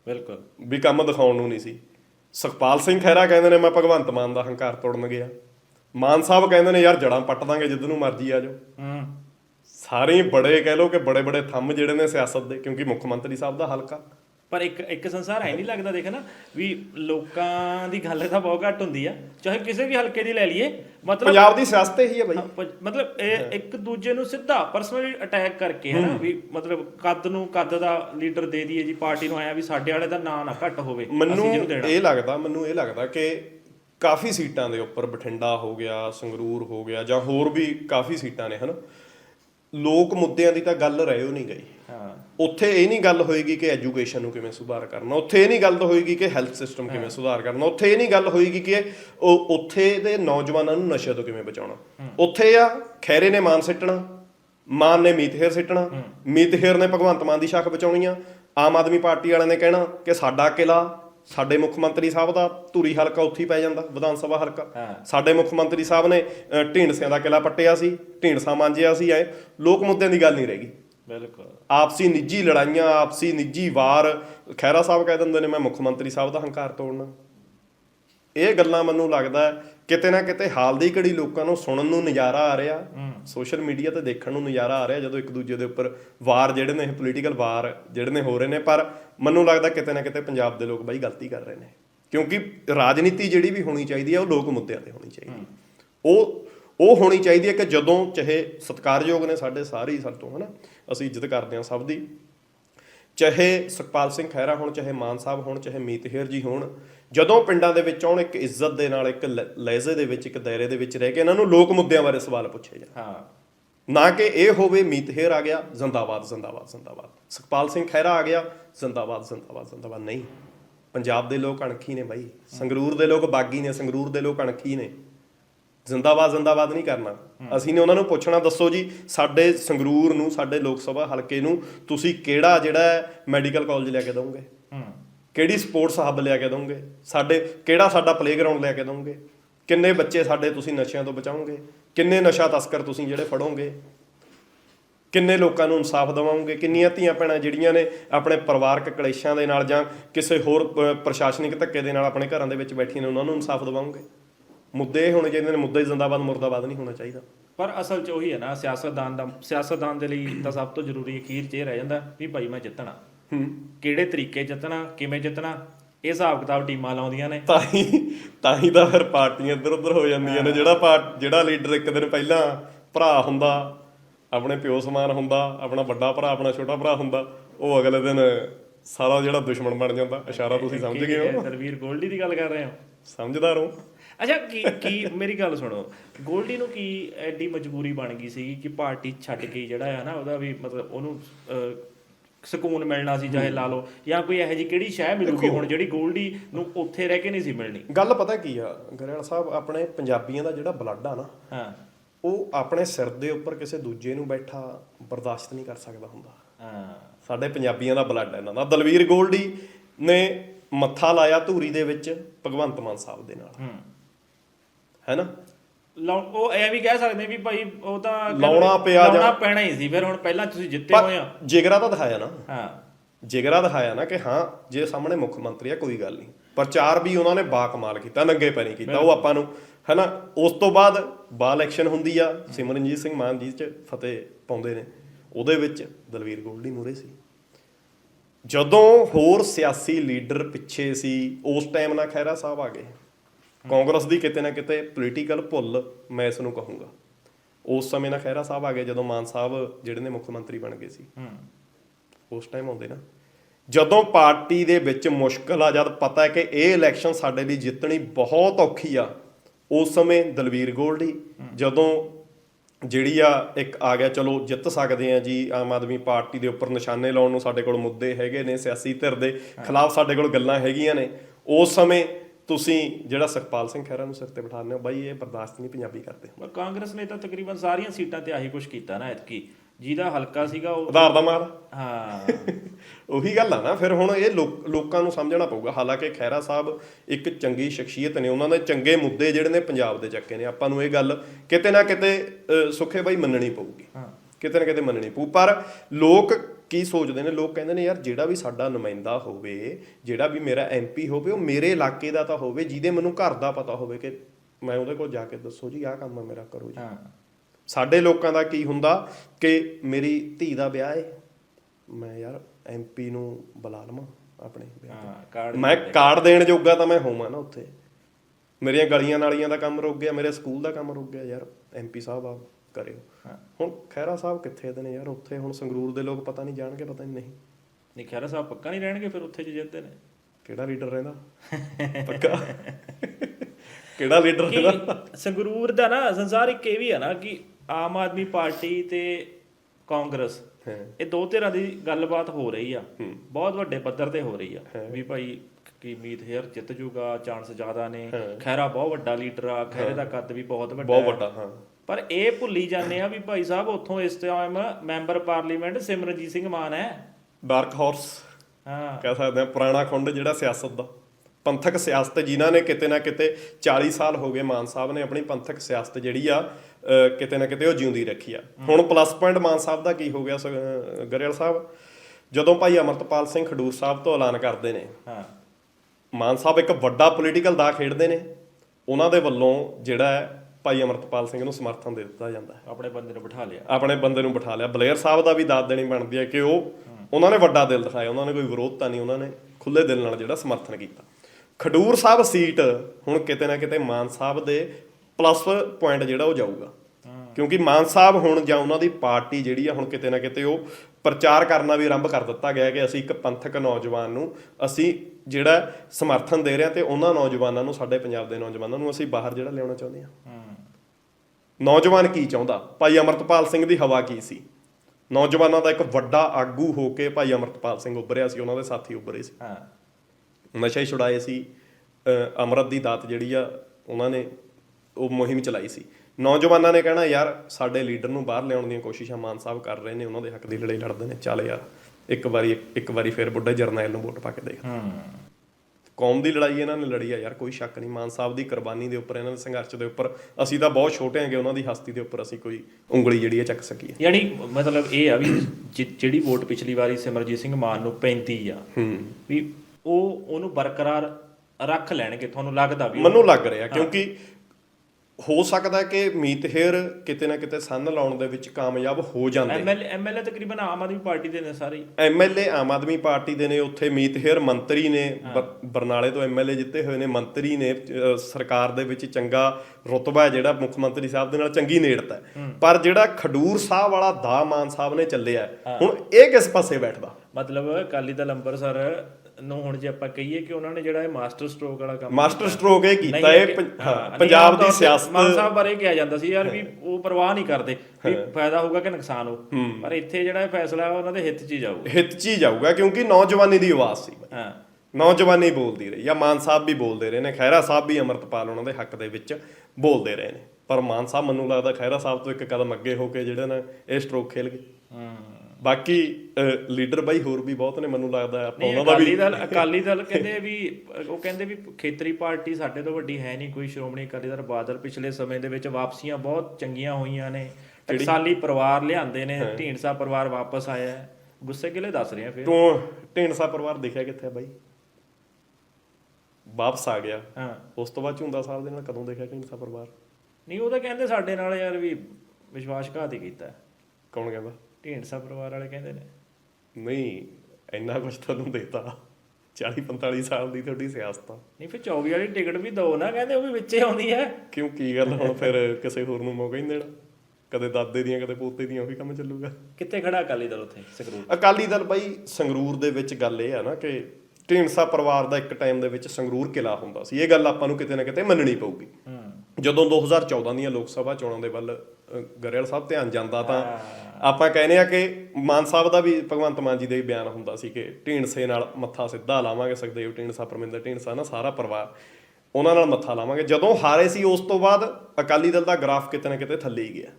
ਬਿਲਕੁਲ। ਵੀ ਕੰਮ ਦਿਖਾਉਣ ਨੂੰ ਨਹੀਂ ਸੀ। ਸੁਖਪਾਲ ਸਿੰਘ ਖਹਿਰਾ ਕਹਿੰਦੇ ਨੇ ਮੈਂ ਭਗਵੰਤ ਮਾਨ ਦਾ ਹੰਕਾਰ ਤੋੜਨ ਗਿਆ। ਮਾਨ ਸਾਹਿਬ ਕਹਿੰਦੇ ਨੇ ਯਾਰ ਜੜਾਂ ਪੱਟ ਦਾਂਗੇ ਜਿੱਦ ਨੂੰ ਮਰਜ਼ੀ ਆ ਜਾਓ। ਹੂੰ। ਸਾਰੇ ਬੜੇ ਕਹਿ ਲੋ ਕਿ ਬੜੇ ਬੜੇ ਥੰਮ ਜਿਹੜੇ ਨੇ ਸਿਆਸਤ ਦੇ ਕਿਉਂਕਿ ਮੁੱਖ ਮੰਤਰੀ ਸਾਹਿਬ ਦਾ ਹਲਕਾ। ਪਰ ਇੱਕ ਇੱਕ ਸੰਸਾਰ ਹੈ ਨਹੀਂ ਲੱਗਦਾ ਦੇਖ ਨਾ ਵੀ ਲੋਕਾਂ ਦੀ ਗੱਲ ਤਾਂ ਬਹੁਤ ਘੱਟ ਹੁੰਦੀ ਆ। ਚਾਹੇ ਕਿਸੇ ਵੀ ਹਲਕੇ ਦੀ ਲੈ ਲਈਏ ਮਤਲਬ ਪੰਜਾਬ ਦੀ ਸਿਆਸਤ ਇਹੀ ਹੈ ਬਾਈ। ਪ- ਮਤਲਬ ਇਹ ਇੱਕ ਦੂਜੇ ਨੂੰ ਸਿੱਧਾ ਪਰਸਨਲੀ ਅਟੈਕ ਕਰਕੇ ਹੈ। ਨਾ ਵੀ ਮਤਲਬ ਕੱਦ ਨੂੰ ਕੱਦ ਦਾ ਲੀਡਰ ਦੇ ਦਈਏ ਜੀ ਪਾਰਟੀ ਨੂੰ ਆਇਆ ਵੀ ਸਾਡੇ ਵਾਲੇ ਦਾ ਨਾਂ ਨਾ ਘੱਟ ਹੋਵੇ ਮੈਨੂੰ ਅਸੀਂ ਜਿਹਨੂੰ ਦੇਣਾ। ਇਹ ਲੱਗਦਾ ਮੈਨੂੰ ਇਹ ਲੱਗਦਾ ਕਿ ਕਾਫੀ ਸੀਟਾਂ ਦੇ ਉੱਪਰ ਬਠਿੰਡਾ ਹੋ ਗਿਆ ਸੰਗਰੂਰ ਹੋ ਗਿਆ ਜਾਂ ਹੋਰ ਵੀ ਕਾਫੀ ਸੀਟਾਂ ਨੇ ਹਨ? ਲੋਕ ਮੁੱਦਿਆਂ ਦੀ ਤਾਂ ਗੱਲ ਰਹਿ ਉਹ ਨਹੀਂ ਗਈ। ਹਾਂ। ਉੱਥੇ ਇਹ ਨਹੀਂ ਗੱਲ ਹੋਏਗੀ ਕਿ ਐਜੂਕੇਸ਼ਨ ਨੂੰ ਕਿਵੇਂ ਸੁਧਾਰ ਕਰਨਾ ਉੱਥੇ ਇਹ ਨਹੀਂ ਗੱਲ ਹੋਏਗੀ ਕਿ ਹੈਲਥ ਸਿਸਟਮ ਕਿਵੇਂ ਸੁਧਾਰ ਕਰਨਾ ਉੱਥੇ ਇਹ ਨਹੀਂ ਗੱਲ ਹੋਏਗੀ ਕਿ ਉਹ ਉੱਥੇ ਦੇ ਨੌਜਵਾਨਾਂ ਨੂੰ ਨਸ਼ੇ ਤੋਂ ਕਿਵੇਂ ਬਚਾਉਣਾ। ਉੱਥੇ ਆ ਖੈਰੇ ਨੇ ਮਾਨ ਸਿੱਟਣਾ ਮਾਨ ਨੇ ਮੀਤਹੇਰ ਸਿੱਟਣਾ ਮੀਤਹੇਰ ਨੇ ਭਗਵੰਤ ਮਾਨ ਦੀ ਸ਼ੱਕ ਬਚਾਉਣੀ ਆ ਆਮ ਆਦਮੀ ਪਾਰਟੀ ਵਾਲਿਆਂ ਨੇ ਕਹਿਣਾ ਕਿ ਸਾਡਾ ਕਿਲਾ ਸਾਡੇ ਮੁੱਖ ਮੰਤਰੀ ਸਾਹਿਬ ਦਾ ਧੂਰੀ ਹਲਕਾ ਉੱਥੇ ਹੀ ਪੈ ਜਾਂਦਾ ਵਿਧਾਨ ਸਭਾ ਹਲਕਾ। ਸਾਡੇ ਮੁੱਖ ਮੰਤਰੀ ਸਾਹਿਬ ਨੇ ਢੀਂਡਸਿਆਂ ਦਾ ਕਿਲਾ ਪੱਟਿਆ ਸੀ ਢੀਂਡਸਾ ਮਾਂਜਿਆ ਸੀ ਐ ਲੋਕ ਮੁੱਦਿਆਂ ਦੀ ਗੱਲ ਨਹੀਂ ਰਹੇਗੀ ਬਿਲਕੁਲ। ਆਪਸੀ ਨਿੱਜੀ ਲੜਾਈਆਂ ਆਪਸੀ ਨਿੱਜੀ ਵਾਰ ਖੈਰਾ ਸਾਹਿਬ ਕਹਿ ਦਿੰਦੇ ਨੇ ਮੈਂ ਮੁੱਖ ਮੰਤਰੀ ਸਾਹਿਬ ਦਾ ਹੰਕਾਰ ਤੋੜਨਾ। ਇਹ ਗੱਲਾਂ ਮੈਨੂੰ ਲੱਗਦਾ ਕਿਤੇ ਨਾ ਕਿਤੇ ਹਾਲ ਦੀ ਘੜੀ ਲੋਕਾਂ ਨੂੰ ਸੁਣਨ ਨੂੰ ਨਜ਼ਾਰਾ ਆ ਰਿਹਾ ਸੋਸ਼ਲ ਮੀਡੀਆ ਤੇ ਦੇਖਣ ਨੂੰ ਨਜ਼ਾਰਾ ਆ ਰਿਹਾ ਜਦੋਂ ਇੱਕ ਦੂਜੇ ਦੇ ਉੱਪਰ ਵਾਰ ਜਿਹੜੇ ਨੇ ਪੋਲੀਟੀਕਲ ਵਾਰ ਜਿਹੜੇ ਨੇ ਹੋ ਰਹੇ ਨੇ ਪਰ ਮੈਨੂੰ ਲੱਗਦਾ ਕਿਤੇ ਨਾ ਕਿਤੇ ਪੰਜਾਬ ਦੇ ਲੋਕ ਬਾਈ ਗਲਤੀ ਕਰ ਰਹੇ ਨੇ। ਕਿਉਂਕਿ ਰਾਜਨੀਤੀ ਜਿਹੜੀ ਵੀ ਹੋਣੀ ਚਾਹੀਦੀ ਹੈ ਉਹ ਲੋਕ ਮੁੱਦਿਆਂ ਤੇ ਹੋਣੀ ਚਾਹੀਦੀ ਹੈ। ਉਹ ਉਹ ਹੋਣੀ ਚਾਹੀਦੀ ਹੈ ਕਿ ਜਦੋਂ ਚਾਹੇ ਸਤਿਕਾਰਯੋਗ ਨੇ ਸਾਡੇ ਸਾਰੇ ਹੀ ਤੋਂ ਹਨਾ ਅਸੀਂ ਇੱਜ਼ਤ ਕਰਦੇ ਹਾਂ ਸਭ ਦੀ ਚਾਹੇ ਸੁਖਪਾਲ ਸਿੰਘ ਖਹਿਰਾ ਹੋਣ ਚਾਹੇ ਮਾਨ ਸਾਹਿਬ ਹੋਣ ਚਾਹੇ ਮੀਤਹੇਰ ਜੀ ਹੋਣ ਜਦੋਂ ਪਿੰਡਾਂ ਦੇ ਵਿੱਚ ਆਉਣ ਇੱਕ ਇੱਜ਼ਤ ਦੇ ਨਾਲ ਇੱਕ ਲ- ਲਹਿਜ਼ੇ ਦੇ ਵਿੱਚ ਇੱਕ ਦਾਇਰੇ ਦੇ ਵਿੱਚ ਰਹਿ ਕੇ ਇਹਨਾਂ ਨੂੰ ਲੋਕ ਮੁੱਦਿਆਂ ਬਾਰੇ ਸਵਾਲ ਪੁੱਛੇ ਜਾਣ। ਹਾਂ। ਨਾ ਕਿ ਇਹ ਹੋਵੇ ਮੀਤਹੇਰ ਆ ਗਿਆ ਜ਼ਿੰਦਾਬਾਦ ਜ਼ਿੰਦਾਬਾਦ ਜ਼ਿੰਦਾਬਾਦ। ਸੁਖਪਾਲ ਸਿੰਘ ਖਹਿਰਾ ਆ ਗਿਆ ਜ਼ਿੰਦਾਬਾਦ ਜ਼ਿੰਦਾਬਾਦ ਜ਼ਿੰਦਾਬਾਦ। ਨਹੀਂ। ਪੰਜਾਬ ਦੇ ਲੋਕ ਅਣਖੀ ਨੇ ਬਾਈ। ਸੰਗਰੂਰ ਦੇ ਲੋਕ ਬਾਗੀ ਨੇ ਸੰਗਰੂਰ ਦੇ ਲੋਕ ਅਣਖੀ ਨੇ। ਜ਼ਿੰਦਾਬਾਦ ਜ਼ਿੰਦਾਬਾਦ ਨਹੀਂ ਕਰਨਾ। ਅਸੀਂ ਨੇ ਉਹਨਾਂ ਨੂੰ ਪੁੱਛਣਾ ਦੱਸੋ ਜੀ ਸਾਡੇ ਸੰਗਰੂਰ ਨੂੰ ਸਾਡੇ ਲੋਕ ਸਭਾ ਹਲਕੇ ਨੂੰ ਤੁਸੀਂ ਕਿਹੜਾ ਜਿਹੜਾ ਮੈਡੀਕਲ ਕਾਲਜ ਲਿਆ ਕੇ ਦੋਗੇ ਕਿਹੜੀ ਸਪੋਰਟਸ ਹੱਬ ਲਿਆ ਕੇ ਦੋਗੇ ਸਾਡੇ, ਕਿਹੜਾ ਸਾਡਾ ਪਲੇਗਰਾਉਂਡ ਲਿਆ ਕੇ ਦੋਗੇ ਕਿੰਨੇ ਬੱਚੇ ਸਾਡੇ ਤੁਸੀਂ ਨਸ਼ਿਆਂ ਤੋਂ ਬਚਾਓਗੇ? ਕਿੰਨੇ ਨਸ਼ਾ ਤਸਕਰ ਤੁਸੀਂ ਜਿਹੜੇ ਫੜੋਗੇ? ਕਿੰਨੇ ਲੋਕਾਂ ਨੂੰ ਇਨਸਾਫ ਦਿਵਾਓਗੇ? ਕਿੰਨੀਆਂ ਧੀਆਂ ਭੈਣਾਂ ਜਿਹੜੀਆਂ ਨੇ ਆਪਣੇ ਪਰਿਵਾਰਕ ਕਲੇਸ਼ਾਂ ਦੇ ਨਾਲ ਜਾਂ ਕਿਸੇ ਹੋਰ ਪ੍ਰਸ਼ਾਸਨਿਕ ਧੱਕੇ ਦੇ ਨਾਲ ਆਪਣੇ ਘਰਾਂ ਦੇ ਵਿੱਚ ਬੈਠੀਆਂ ਨੇ, ਉਹਨਾਂ ਨੂੰ ਇਨਸਾਫ ਦਿਵਾਉਂਗੇ ਮੁੱਦੇ ਇਹ ਹੋਣੇ ਚਾਹੀਦੇ ਨੇ, ਮੁੱਦੇ ਜ਼ਿੰਦਾਬਾਦ, ਮੁਰਦਾਬਾਦ ਨਹੀਂ ਹੋਣਾ ਚਾਹੀਦਾ। ਪਰ ਅਸਲ 'ਚ ਉਹੀ ਹੈ ਨਾ, ਸਿਆਸਤਦਾਨ ਦਾ, ਸਿਆਸਤਦਾਨ ਦੇ ਲਈ ਤਾਂ ਸਭ ਤੋਂ ਜ਼ਰੂਰੀ ਅਖੀਰ 'ਚ ਇਹ ਰਹਿ ਜਾਂਦਾ ਵੀ ਭਾਈ ਮੈਂ ਜਿੱਤਣਾ। ਕਿਹੜੇ ਤਰੀਕੇ ਜਿੱਤਣਾ ਕਿਵੇਂ ਜਿੱਤਣਾ ਇਹ ਹਿਸਾਬ ਕਿਤਾਬ ਟੀਮਾਂ ਲਾਉਂਦੀਆਂ ਨੇ। ਤਾਂ ਹੀ ਤਾਂ ਹੀ ਤਾਂ ਫਿਰ ਪਾਰਟੀਆਂ ਇੱਧਰ ਉੱਧਰ ਹੋ ਜਾਂਦੀਆਂ ਨੇ। ਜਿਹੜਾ ਪਾਰਟ ਜਿਹੜਾ ਲੀਡਰ ਇੱਕ ਦਿਨ ਪਹਿਲਾਂ ਭਰਾ ਹੁੰਦਾ ਆਪਣੇ ਪਿਓ ਸਮਾਨ ਹੁੰਦਾ ਆਪਣਾ ਵੱਡਾ ਭਰਾ ਆਪਣਾ ਛੋਟਾ ਭਰਾ ਹੁੰਦਾ ਉਹ ਅਗਲੇ ਦਿਨ ਸਾਰਾ ਜਿਹੜਾ ਦੁਸ਼ਮਣ ਬਣ ਜਾਂਦਾ। ਇਸ਼ਾਰਾ ਤੁਸੀਂ ਸਮਝ ਗਏ ਹੋ? ਦਲਵੀਰ ਗੋਲਡੀ ਦੀ ਗੱਲ ਕਰ ਰਹੇ ਹੋ? ਸਮਝਦਾਰ ਹੋ ਅੱਛਾ ਕੀ ਕੀ ਮੇਰੀ ਗੱਲ ਸੁਣੋ। ਗੋਲਡੀ ਨੂੰ ਕੀ ਐਡੀ ਮਜਬੂਰੀ ਬਣ ਗਈ ਸੀ ਕਿ ਪਾਰਟੀ ਛੱਡ ਕੇ ਜਿਹੜਾ ਆ ਨਾ ਉਹਦਾ ਵੀ ਮਤਲਬ ਉਹਨੂੰ ਸਕੂਨ ਮਿਲਣਾ ਸੀ ਚਾਹੇ ਲਾ ਲਓ ਜਾਂ ਕੋਈ ਇਹੋ ਜਿਹੀ ਕਿਹੜੀ ਸ਼ੈ ਮਿਲੂਗੀ ਹੁਣ ਜਿਹੜੀ ਗੋਲਡੀ ਨੂੰ ਉੱਥੇ ਰਹਿ ਕੇ ਨਹੀਂ ਸੀ ਮਿਲਣੀ। ਗੱਲ ਪਤਾ ਕੀ ਆ ਗਰੇਵਾਲ ਸਾਹਿਬ ਆਪਣੇ ਪੰਜਾਬੀਆਂ ਦਾ ਜਿਹੜਾ ਬਲੱਡ ਆ ਨਾ ਹਾਂ। ਉਹ ਆਪਣੇ ਸਿਰ ਦੇ ਉੱਪਰ ਕਿਸੇ ਦੂਜੇ ਨੂੰ ਬੈਠਾ ਬਰਦਾਸ਼ਤ ਨਹੀਂ ਕਰ ਸਕਦਾ ਹੁੰਦਾ। ਹਾਂ। ਸਾਡੇ ਪੰਜਾਬੀਆਂ ਦਾ ਬਲੱਡ ਹੈ ਇਹਨਾਂ ਦਾ। ਦਲਵੀਰ ਗੋਲਡੀ ਨੇ ਮੱਥਾ ਲਾਇਆ ਧੂਰੀ ਦੇ ਵਿੱਚ ਭਗਵੰਤ ਮਾਨ ਸਾਹਿਬ ਦੇ ਨਾਲ। ਹੂੰ। ਹੈਨਾ? ਉਹ ਐ ਵੀ ਕਹਿ ਸਕਦੇ ਵੀ ਭਾਈ ਉਹ ਤਾਂ ਲਾਉਣਾ ਪਿਆ ਜਾਂ- ਲਾਉਣਾ ਪੈਣਾ ਹੀ ਸੀ ਫਿਰ ਹੁਣ ਪਹਿਲਾਂ ਤੁਸੀਂ ਜਿੱਤੇ ਹੋਏ ਆ। ਜਿਗਰਾ ਤਾਂ ਦਿਖਾਇਆ ਨਾ ਹਾਂ। ਜਿਗਰਾ ਦਿਖਾਇਆ ਨਾ ਕਿ ਹਾਂ ਜੇ ਸਾਹਮਣੇ ਮੁੱਖ ਮੰਤਰੀ ਆ ਕੋਈ ਗੱਲ ਨਹੀਂ। ਪ੍ਰਚਾਰ ਵੀ ਉਹਨਾਂ ਨੇ ਬਾ ਕਮਾਲ ਕੀਤਾ ਨੰਗੇ ਪੈਰੀ ਕੀਤਾ ਉਹ ਆਪਾਂ ਨੂੰ ਹੈਨਾ? ਉਸ ਤੋਂ ਬਾਅਦ ਬਾ ਇਲੈਕਸ਼ਨ ਹੁੰਦੀ ਆ ਸਿਮਰਨਜੀਤ ਸਿੰਘ ਮਾਨ ਜੀ ਚ ਫਤਿਹ ਪਾਉਂਦੇ ਨੇ। ਉਹਦੇ ਵਿੱਚ ਦਲਵੀਰ ਗੋਲਡੀ ਮੂਰੇ ਸੀ। ਜਦੋਂ ਹੋਰ ਸਿਆਸੀ ਲੀਡਰ ਪਿੱਛੇ ਸੀ ਉਸ ਟਾਈਮ ਨਾਲ ਖਹਿਰਾ ਸਾਹਿਬ ਆ ਗਏ। ਕਾਂਗਰਸ ਦੀ ਕਿਤੇ ਨਾ ਕਿਤੇ ਪੋਲੀਟੀਕਲ ਭੁੱਲ ਮੈਂ ਇਸ ਨੂੰ ਕਹੂੰਗਾ। ਉਸ ਸਮੇਂ ਨਾਲ ਖਹਿਰਾ ਸਾਹਿਬ ਆ ਗਏ ਜਦੋਂ ਮਾਨ ਸਾਹਿਬ ਜਿਹੜੇ ਨੇ ਮੁੱਖ ਮੰਤਰੀ ਬਣ ਗਏ ਸੀ। ਹੂੰ। ਉਸ ਟਾਈਮ ਆਉਂਦੇ ਨਾ। ਜਦੋਂ ਪਾਰਟੀ ਦੇ ਵਿੱਚ ਮੁਸ਼ਕਲ ਆ ਜਦ ਪਤਾ ਹੈ ਕਿ ਇਹ ਇਲੈਕਸ਼ਨ ਸਾਡੇ ਲਈ ਜਿੱਤਣੀ ਬਹੁਤ ਔਖੀ ਆ ਉਸ ਸਮੇਂ ਦਲਵੀਰ ਗੋਲਡੀ ਜਦੋਂ ਜਿਹੜੀ ਆ ਇੱਕ ਆ ਗਿਆ ਚਲੋ ਜਿੱਤ ਸਕਦੇ ਆ ਜੀ ਆਮ ਆਦਮੀ ਪਾਰਟੀ ਦੇ ਉੱਪਰ ਨਿਸ਼ਾਨੇ ਲਾਉਣ ਨੂੰ ਸਾਡੇ ਕੋਲ ਮੁੱਦੇ ਹੈਗੇ ਨੇ ਸਿਆਸੀ ਧਿਰ ਦੇ ਖਿਲਾਫ ਸਾਡੇ ਕੋਲ ਗੱਲਾਂ ਹੈਗੀਆਂ ਨੇ ਉਸ ਸਮੇਂ ਤੁਸੀਂ ਜਿਹੜਾ ਸੁਖਪਾਲ ਸਿੰਘ ਖਹਿਰਾ ਨੂੰ ਸਿਰ ਤੇ ਬਿਠਾਉਂਦੇ ਹੋ ਬਾਈ ਇਹ ਬਰਦਾਸ਼ਤ ਨਹੀਂ ਪੰਜਾਬੀ ਕਰਦੇ। ਪਰ ਕਾਂਗਰਸ ਨੇ ਤਾਂ ਤਕਰੀਬਨ ਸਾਰੀਆਂ ਸੀਟਾਂ ਤੇ ਆਹੀ ਕੁਝ ਕੀਤਾ ਨਾ ਐਤਕੀ। ਜਿਹਦਾ ਹਲਕਾ ਸੀਗਾ ਉਹ ਆਧਾਰ ਦਾ ਮਾਲ। ਹਾਂ। ਉਹੀ ਗੱਲ ਆ ਨਾ ਫਿਰ ਹੁਣ ਇਹ ਲੋਕ- ਨੂੰ ਸਮਝਣਾ ਪਊਗਾ। ਹਾਲਾਂਕਿ ਖੈਰਾ ਸਾਹਿਬ ਇੱਕ ਚੰਗੀ ਸ਼ਖਸੀਅਤ ਨੇ ਉਹਨਾਂ ਦੇ ਚੰਗੇ ਮੁੱਦੇ ਜਿਹੜੇ ਨੇ ਪੰਜਾਬ ਦੇ ਚੱਕੇ ਨੇ। ਆਪਾਂ ਨੂੰ ਇਹ ਗੱਲ ਕਿਤੇ ਨਾ ਕਿਤੇ ਸੁੱਖੇ ਬਾਈ ਮੰਨਣੀ ਪਊਗੀ। ਹਾਂ। ਕਿਤੇ ਨਾ ਕਿਤੇ ਮੰਨਣੀ ਪਊ। ਪਰ ਲੋਕ ਕੀ ਸੋਚਦੇ ਨੇ ਲੋਕ ਕਹਿੰਦੇ ਨੇ ਯਾਰ ਜਿਹੜਾ ਵੀ ਸਾਡਾ ਨੁਮਾਇੰਦਾ ਹੋਵੇ ਜਿਹੜਾ ਵੀ ਮੇਰਾ ਐਮਪੀ ਹੋਵੇ ਉਹ ਮੇਰੇ ਇਲਾਕੇ ਦਾ ਤਾਂ ਹੋਵੇ ਜਿਹਦੇ ਮੈਨੂੰ ਘਰ ਦਾ ਪਤਾ ਹੋਵੇ ਕਿ ਮੈਂ ਉਹਦੇ ਕੋਲ ਜਾ ਕੇ ਦੱਸੋ ਜੀ ਆਹ ਕੰਮ ਆ ਮੇਰਾ ਕਰੋ ਜੀ। ਸਾਡੇ ਲੋਕਾਂ ਦਾ ਕੀ ਹੁੰਦਾ ਕਿ ਮੇਰੀ ਧੀ ਦਾ ਵਿਆਹ ਹੈ ਮੈਂ ਯਾਰ ਐਮਪੀ ਨੂੰ ਬੁਲਾ ਲਵਾਂ ਆਪਣੇ ਵਿਆਹ ਮੈਂ ਕਾਰਡ ਦੇਣ ਜੋਗਾ ਤਾਂ ਮੈਂ ਹੋਵਾਂ ਨਾ ਉੱਥੇ। ਮੇਰੀਆਂ ਗਲੀਆਂ ਨਾਲੀਆਂ ਦਾ ਕੰਮ ਰੁਕ ਗਿਆ ਮੇਰੇ ਸਕੂਲ ਦਾ ਕੰਮ ਰੁਕ ਗਿਆ ਯਾਰ ਐਮਪੀ ਸਾਹਿਬ ਆ ਕਰਿਓ। ਹਾਂ। ਹੁਣ ਖਹਿਰਾ ਸਾਹਿਬ ਕਿੱਥੇ ਦੇ ਨੇ ਯਾਰ? ਉੱਥੇ ਹੁਣ ਸੰਗਰੂਰ ਦੇ ਲੋਕ ਪਤਾ ਨਹੀਂ ਜਾਣਗੇ ਪਤਾ ਨਹੀਂ ਨਹੀਂ। ਨਹੀਂ ਖੈਰਾ ਸਾਹਿਬ ਪੱਕਾ ਨਹੀਂ ਰਹਿਣਗੇ ਫਿਰ ਉੱਥੇ ਜੇ ਜਿੱਤਦੇ ਨੇ। ਕਿਹੜਾ ਲੀਡਰ ਰਹਿੰਦਾ? ਪੱਕਾ? ਕਿਹੜਾ ਲੀਡਰ ਰਹਿੰਦਾ? ਸੰਗਰੂਰ ਦਾ ਨਾ ਸੰਸਾਰ ਇੱਕ ਇਹ ਵੀ ਹੈ ਨਾ ਕਿ ਆਮ ਆਦਮੀ ਪਾਰਟੀ ਤੇ ਕਾਂਗਰਸ ਹਾਂ। ਇਹ ਦੋ ਧਿਰਾਂ ਦੀ ਗੱਲਬਾਤ ਹੋ ਰਹੀ ਆ। ਹੂੰ। ਬਹੁਤ ਵੱਡੇ ਪੱਧਰ ਤੇ ਹੋ ਰਹੀ ਆ। ਵੀ ਭਾਈ ਕੀ ਮੀਤ ਹੇਅਰ ਜਿੱਤ ਜੂਗਾ ਚਾਂਸ ਜ਼ਿਆਦਾ ਨੇ। ਹਾਂ। ਖੈਰਾ ਬਹੁਤ ਵੱਡਾ ਲੀਡਰ ਆ। ਖੈਰੇ ਦਾ ਕੱਦ ਵੀ ਬਹੁਤ ਵੱਡਾ ਬਹੁਤ ਹੈ। ਵੱਡਾ ਹਾਂ। ਪਰ ਇਹ ਭੁੱਲੀ ਜਾਂਦੇ ਆ ਵੀ ਭਾਈ ਸਾਹਿਬ ਉੱਥੋਂ ਇਸ time member parliament Simranjit Singh Mann ਹੈ। ਡਾਰਕ ਹਾਰਸ ਹਾਂ। ਕਹਿ ਸਕਦੇ ਆ ਪੁਰਾਣਾ ਖੁੰਡ ਜਿਹੜਾ ਸਿਆਸਤ ਦਾ। ਪੰਥਕ ਸਿਆਸਤ ਜਿਨ੍ਹਾਂ ਨੇ ਕਿਤੇ ਨਾ ਕਿਤੇ 40 ਸਾਲ ਹੋ ਗਏ ਮਾਨ ਸਾਹਿਬ ਨੇ ਆਪਣੀ ਪੰਥਕ ਸਿਆਸਤ ਜਿਹੜੀ ਆ ਕਿਤੇ ਨਾ ਕਿਤੇ ਉਹ ਜਿਉਂਦੀ ਰੱਖੀ ਆ। ਹੁਣ ਪਲੱਸ ਪੁਆਇੰਟ ਮਾਨ ਸਾਹਿਬ ਦਾ ਕੀ ਹੋ ਗਿਆ ਗਰੇਵਾਲ ਸਾਹਿਬ? ਜਦੋਂ ਭਾਈ ਅਮਰਤਪਾਲ ਸਿੰਘ ਖਡੂਰ ਸਾਹਿਬ ਤੋਂ ਐਲਾਨ ਕਰਦੇ ਨੇ ਹਾਂ। ਮਾਨ ਸਾਹਿਬ ਇੱਕ ਵੱਡਾ ਪੋਲੀਟੀਕਲ ਦਾ ਖੇਡਦੇ ਨੇ। ਉਹਨਾਂ ਦੇ ਵੱਲੋਂ ਜਿਹੜਾ ਹੈ ਭਾਈ ਅਮਰਤਪਾਲ ਸਿੰਘ ਨੂੰ ਸਮਰਥਨ ਦੇ ਦਿੱਤਾ ਜਾਂਦਾ ਹੈ। ਆਪਣੇ ਬੰਦੇ ਨੂੰ ਬਿਠਾ ਲਿਆ। ਆਪਣੇ ਬੰਦੇ ਨੂੰ ਬਿਠਾ ਲਿਆ। ਬਲੇਅਰ ਸਾਹਿਬ ਦਾ ਵੀ ਦਾਦ ਦੇਣੀ ਬਣਦੀ ਹੈ ਕਿ ਉਹ ਉਹਨਾਂ ਨੇ ਵੱਡਾ ਦਿਲ ਦਿਖਾਇਆ। ਉਹਨਾਂ ਨੇ ਕੋਈ ਵਿਰੋਧਤਾ ਨਹੀਂ ਉਹਨਾਂ ਨੇ ਖੁੱਲੇ ਦਿਲ ਨਾਲ ਜਿਹੜਾ ਸਮਰਥਨ ਕੀਤਾ। ਖਡੂਰ ਸਾਹਿਬ ਸੀਟ ਹੁਣ ਕਿਤੇ ਨਾ ਕਿਤੇ ਮਾਨ ਸਾਹਿਬ ਦੇ ਪਲੱਸ ਪੁਆਇੰਟ ਜਿਹੜਾ ਉਹ ਜਾਊਗਾ। ਕਿਉਂਕਿ ਮਾਨ ਸਾਹਿਬ ਹੁਣ ਜਾਂ ਉਹਨਾਂ ਦੀ ਪਾਰਟੀ ਜਿਹੜੀ ਆ ਹੁਣ ਕਿਤੇ ਨਾ ਕਿਤੇ ਉਹ ਪ੍ਰਚਾਰ ਕਰਨਾ ਵੀ ਆਰੰਭ ਕਰ ਦਿੱਤਾ ਗਿਆ ਕਿ ਅਸੀਂ ਇੱਕ ਪੰਥਕ ਨੌਜਵਾਨ ਨੂੰ ਅਸੀਂ ਜਿਹੜਾ ਸਮਰਥਨ ਦੇ ਰਹੇ ਹਾਂ ਤੇ ਉਹਨਾਂ ਨੌਜਵਾਨਾਂ ਨੂੰ ਸਾਡੇ ਪੰਜਾਬ ਦੇ ਨੌਜਵਾਨਾਂ ਨੂੰ ਅਸੀਂ ਬਾਹਰ ਜਿਹੜਾ ਲਿਆਉਣਾ ਚਾਹੁੰਦੇ ਹੂੰ। ਨੌਜਵਾਨ ਕੀ ਚਾਹੁੰਦਾ? ਭਾਈ ਅਮਰਤਪਾਲ ਸਿੰਘ ਦੀ ਹਵਾ ਕੀ ਸੀ? ਨੌਜਵਾਨਾਂ ਦਾ ਇੱਕ ਵੱਡਾ ਆਗੂ ਹੋ ਕੇ ਭਾਈ ਅਮਰਤਪਾਲ ਸਿੰਘ ਉੱਭਰਿਆ ਸੀ ਉਹਨਾਂ ਦੇ ਸਾਥੀ ਉੱਭਰੇ ਸੀ। ਹਾਂ। ਨਸ਼ੇ ਛੁਡਾਏ ਸੀ ਅੰਮ੍ਰਿਤ ਦੀ ਦਾਤ ਜਿਹੜੀ ਆ ਉਹਨਾਂ ਨੇ ਉਹ ਮੁਹਿੰਮ ਚਲਾਈ ਸੀ। ਨੌਜਵਾਨਾਂ ਨੇ ਕਹਿਣਾ ਯਾਰ ਸਾਡੇ ਲੀਡਰ ਨੂੰ ਬਾਹਰ ਲਿਆਉਣ ਦੀਆਂ ਕੋਸ਼ਿਸ਼ਾਂ ਮਾਨ ਸਾਹਿਬ ਕਰ ਰਹੇ ਨੇ ਉਹਨਾਂ ਦੇ ਹੱਕ ਦੀ ਲੜਾਈ ਲੜਦੇ ਨੇ। ਚੱਲ ਯਾਰ ਇੱਕ ਵਾਰੀ ਇੱਕ ਵਾਰੀ ਫਿਰ ਬੁੱਢੇ ਜਰਨੈਲ ਨੂੰ ਵੋਟ ਪਾ ਕੇ ਦੇਖ। ਹੂੰ। ਕੌਮ ਦੀ ਲੜਾਈ ਇਹਨਾਂ ਨੇ ਲੜੀ ਆ ਯਾਰ ਕੋਈ ਸ਼ੱਕ ਨਹੀਂ। ਮਾਨ ਸਾਹਿਬ ਦੀ ਕੁਰਬਾਨੀ ਦੇ ਉੱਪਰ ਇਹਨਾਂ ਦੇ ਸੰਘਰਸ਼ ਦੇ ਉੱਪਰ ਅਸੀਂ ਤਾਂ ਬਹੁਤ ਛੋਟੇ ਹਾਂਗੇ ਉਹਨਾਂ ਦੀ ਹਸਤੀ ਦੇ ਉੱਪਰ ਅਸੀਂ ਕੋਈ ਉਂਗਲੀ ਜਿਹੜੀ ਹੈ ਚੱਕ ਸਕੀਏ। ਯਾਨੀ ਮਤਲਬ ਇਹ ਆ ਵੀ ਜਿਹੜੀ ਵੋਟ ਪਿਛਲੀ ਵਾਰੀ ਸਿਮਰਜੀਤ ਸਿੰਘ ਮਾਨ ਨੂੰ 35 ਆ ਹੂੰ। ਵੀ ਉਹ ਉਹਨੂੰ ਬਰਕਰਾਰ ਰੱਖ ਲੈਣਗੇ ਤੁਹਾਨੂੰ ਲੱਗਦਾ ਵੀ ਮੈਨੂੰ ਲੱਗ ਰਿਹਾ ਕਿਉਂਕਿ ਹੋ ਸਕਦਾ ਕਿ ਮੀਤ ਹੇਰ ਕਿਤੇ ਨਾ ਕਿਤੇ ਸੰਨ ਲਾਉਣ ਦੇ ਵਿੱਚ ਕਾਮਯਾਬ ਹੋ ਜਾਂਦੇ ਐਮਐਲਏ ਐਮਐਲਏ ਤਕਰੀਬਨ ਆਮ ਆਦਮੀ ਪਾਰਟੀ ਦੇ ਨੇ ਸਾਰੇ। ਐਮਐਲਏ ਆਮ ਆਦਮੀ ਪਾਰਟੀ ਦੇ ਨੇ ਉੱਥੇ ਮੀਤ ਹੇਰ ਮੰਤਰੀ ਨੇ ਬਰਨਾਲੇ ਤੋਂ ਐਮਐਲਏ ਜਿੱਤੇ ਹੋਏ ਨੇ ਮੰਤਰੀ ਨੇ ਸਰਕਾਰ ਦੇ ਵਿੱਚ ਚੰਗਾ ਰੁਤਬਾ ਹੈ ਜਿਹੜਾ ਮੁੱਖ ਮੰਤਰੀ ਸਾਹਿਬ ਦੇ ਨਾਲ ਚੰਗੀ ਨੇੜਤਾ ਹੈ। ਪਰ ਜਿਹੜਾ ਖਡੂਰ ਸਾਹਿਬ ਵਾਲਾ ਦਾ ਮਾਨ ਸਾਹਿਬ ਨੇ ਚੱਲਿਆ ਹੁਣ ਇਹ ਕਿਸ ਪਾਸੇ ਬੈਠਦਾ? ਮਤਲਬ ਅਕਾਲੀ ਦਲ ਅੰਮ੍ਰਿਤਸਰ ਨੂੰ ਹੁਣ ਜੇ ਆਪਾਂ ਕਹੀਏ ਕਿ ਉਹਨਾਂ ਨੇ ਜਿਹੜਾ ਇਹ ਮਾਸਟਰ ਸਟ੍ਰੋਕ ਵਾਲਾ ਕੰਮ ਮਾਸਟਰ ਸਟ੍ਰੋਕ ਇਹ ਕੀਤਾ ਇਹ ਪੰਜਾਬ ਦੀ ਸਿਆਸਤ ਮਾਨ ਸਾਹਿਬ ਬਾਰੇ ਕਿਹਾ ਜਾਂਦਾ ਸੀ ਯਾਰ ਵੀ ਉਹ ਪਰਵਾਹ ਨਹੀਂ ਕਰਦੇ ਵੀ ਫਾਇਦਾ ਹੋਊਗਾ ਕਿ ਨੁਕਸਾਨ ਹੋ। ਪਰ ਇੱਥੇ ਜਿਹੜਾ ਇਹ ਫੈਸਲਾ ਉਹਨਾਂ ਦੇ ਹਿੱਤ 'ਚ ਹੀ ਜਾਊਗਾ। ਹਿੱਤ 'ਚ ਹੀ ਜਾਊਗਾ ਕਿਉਂਕਿ ਨੌਜਵਾਨੀ ਦੀ ਆਵਾਜ਼ ਸੀ ਹਾਂ। ਨੌਜਵਾਨੀ ਬੋਲਦੀ ਰਹੀ ਜਾਂ ਮਾਨ ਸਾਹਿਬ ਵੀ ਬੋਲਦੇ ਰਹੇ ਨੇ ਖੈਰਾ ਸਾਹਿਬ ਵੀ ਅਮਰਤਪਾਲ ਉਹਨਾਂ ਦੇ ਹੱਕ ਦੇ ਵਿੱਚ ਬੋਲਦੇ ਰਹੇ ਨੇ। ਪਰ ਮਾਨ ਸਾਹਿਬ ਮੈਨੂੰ ਲੱਗਦਾ ਖੈਰਾ ਸਾਹਿਬ ਤੋਂ ਇੱਕ ਕਦਮ ਅੱਗੇ ਹੋ ਕੇ ਜਿਹੜੇ ਨੇ ਇਹ ਸਟ੍ਰੋਕ ਖੇਲ ਗਏ। ਹੂੰ। ਬਾਕੀ ਲੀਡਰ ਬਾਈ ਹੋਰ ਵੀ ਬਹੁਤ ਨੇ ਮੈਨੂੰ ਲੱਗਦਾ ਆਪਾਂ ਉਹਨਾਂ ਦਾ ਅਕਾਲੀ ਵੀ ਦਲ ਅਕਾਲੀ ਦਲ ਕਹਿੰਦੇ ਵੀ ਉਹ ਕਹਿੰਦੇ ਵੀ ਖੇਤਰੀ ਪਾਰਟੀ ਸਾਡੇ ਤੋਂ ਵੱਡੀ ਹੈ ਨਹੀਂ ਕੋਈ ਸ਼੍ਰੋਮਣੀ ਅਕਾਲੀ ਦਲ ਬਾਦਲ ਪਿਛਲੇ ਸਮੇਂ ਦੇ ਵਿੱਚ ਵਾਪਸੀਆਂ ਬਹੁਤ ਚੰਗੀਆਂ ਹੋਈਆਂ ਨੇ ਟਕਸਾਲੀ ਪਰਿਵਾਰ ਲਿਆਂਦੇ ਨੇ ਢੀਂਡਸਾ ਪਰਿਵਾਰ ਵਾਪਸ ਆਇਆ ਹੈ। ਗੁੱਸੇ ਕਿਲੇ ਦੱਸ ਰਹੇ ਫਿਰ। ਤੂੰ ਢੀਂਡਸਾ ਪਰਿਵਾਰ ਦੇਖਿਆ ਕਿੱਥੇ ਬਾਈ? ਵਾਪਸ ਆ ਗਿਆ। ਹਾਂ। ਉਸ ਤੋਂ ਬਾਅਦ ਝੁੰਦਾ ਸਾਹਿਬ ਦੇ ਨਾਲ ਕਦੋਂ ਦੇਖਿਆ ਢੀਂਡਸਾ ਪਰਿਵਾਰ? ਨਹੀਂ ਉਹ ਤਾਂ ਕਹਿੰਦੇ ਸਾਡੇ ਨਾਲ ਯਾਰ ਵੀ ਵਿਸ਼ਵਾਸਘਾਤ ਹੀ ਕੀਤਾ। ਕੌਣ ਕਹਿੰਦਾ? ਢੀਂਡਸਾ ਪਰਿਵਾਰ ਵਾਲੇ ਕਹਿੰਦੇ ਨੇ? ਨਹੀਂ ਇੰਨਾ ਕੁਝ ਤੁਹਾਨੂੰ ਦੇਤਾ। 40 45 ਸਾਲ ਦੀ ਤੁਹਾਡੀ ਸਿਆਸਤ ਨਹੀਂ ਫਿਰ 24 ਵਾਲੀ ਟਿਕਟ ਵੀ ਦੋ ਨਾ ਕਹਿੰਦੇ ਉਹ ਵੀ ਵਿੱਚੇ ਆਉਂਦੀ ਹੈ। ਕਿਉਂ ਕੀ ਗੱਲ ਹੁਣ ਫਿਰ ਕਿਸੇ ਹੋਰ ਨੂੰ ਮੌਕਾ ਹੀ ਦੇਣਾ। ਕਦੇ ਦਾਦੇ ਦੀਆਂ ਕਦੇ ਪੋਤੇ ਦੀਆਂ ਉਹੀ ਕੰਮ ਚੱਲੂਗਾ। ਕਿੱਥੇ ਖੜਾ ਅਕਾਲੀ ਦਲ ਉੱਥੇ ਸੰਗਰੂਰ? ਅਕਾਲੀ ਦਲ ਬਾਈ ਸੰਗਰੂਰ ਦੇ ਵਿੱਚ ਗੱਲ ਇਹ ਆ ਨਾ ਕਿ ਢੀਂਡਸਾ ਪਰਿਵਾਰ ਦਾ ਇੱਕ ਟਾਈਮ ਦੇ ਵਿੱਚ ਸੰਗਰੂਰ ਕਿਲਾ ਹੁੰਦਾ ਸੀ। ਇਹ ਗੱਲ ਆਪਾਂ ਨੂੰ ਕਿਤੇ ਨਾ ਕਿਤੇ ਮੰਨਣੀ ਪਊਗੀ। ਜਦੋਂ 2014 ਦੀਆਂ ਲੋਕ ਸਭਾ ਚੋਣਾਂ ਦੇ ਵੱਲ ਅ, ਗਰੇਵਾਲ ਸਾਹਿਬ ਧਿਆਨ ਜਾਂਦਾ ਤਾਂ ਆਪਾਂ ਕਹਿੰਦੇ ਆ ਕਿ ਮਾਨ ਸਾਹਿਬ ਦਾ ਵੀ ਭਗਵੰਤ ਮਾਨ ਜੀ ਦੇ ਵੀ ਬਿਆਨ ਹੁੰਦਾ ਸੀ ਕਿ ਢੀਂਡਸੇ ਨਾਲ ਮੱਥਾ ਸਿੱਧਾ ਲਾਵਾਂਗੇ ਸੁਖਦੇਵ ਢੀਂਡਸਾ ਪਰਮਿੰਦਰ ਢੀਂਡਸਾ ਨਾ ਸਾਰਾ ਪਰਿਵਾਰ ਉਹਨਾਂ ਨਾਲ ਮੱਥਾ ਲਾਵਾਂਗੇ। ਜਦੋਂ ਹਾਰੇ ਸੀ ਉਸ ਤੋਂ ਬਾਅਦ ਅਕਾਲੀ ਦਲ ਦਾ ਗ੍ਰਾਫ ਕਿਤੇ ਨਾ ਕਿਤੇ ਥੱਲੇ ਹੀ ਗਿਆ।